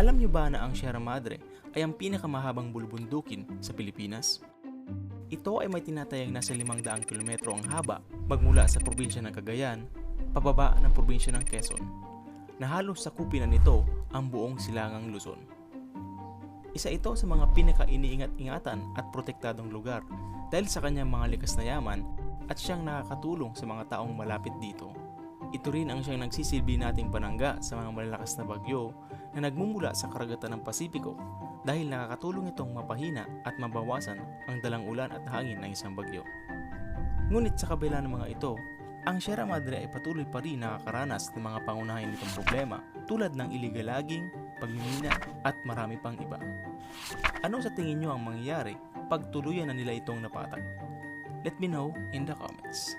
Alam niyo ba na ang Sierra Madre ay ang pinakamahabang bulubundukin sa Pilipinas? Ito ay may tinatayang nasa 500 kilometro ang haba magmula sa probinsya ng Cagayan, pababa ng probinsya ng Quezon, na halos sakupin na nito ang buong silangang Luzon. Isa ito sa mga pinaka-iniingat-ingatan at protektadong lugar dahil sa kanyang mga likas na yaman at siyang nakakatulong sa mga taong malapit dito. Ito rin ang siyang nagsisilbi nating panangga sa mga malalakas na bagyo na nagmumula sa karagatan ng Pasipiko dahil nakakatulong itong mapahina at mabawasan ang dalang ulan at hangin ng isang bagyo. Ngunit sa kabila ng mga ito, ang Sierra Madre ay patuloy pa rin nakakaranas ng mga pangunahin nitong problema tulad ng illegal logging, pagmimina at marami pang iba. Ano sa tingin nyo ang mangyayari pag tuluyan na nila itong napatag? Let me know in the comments.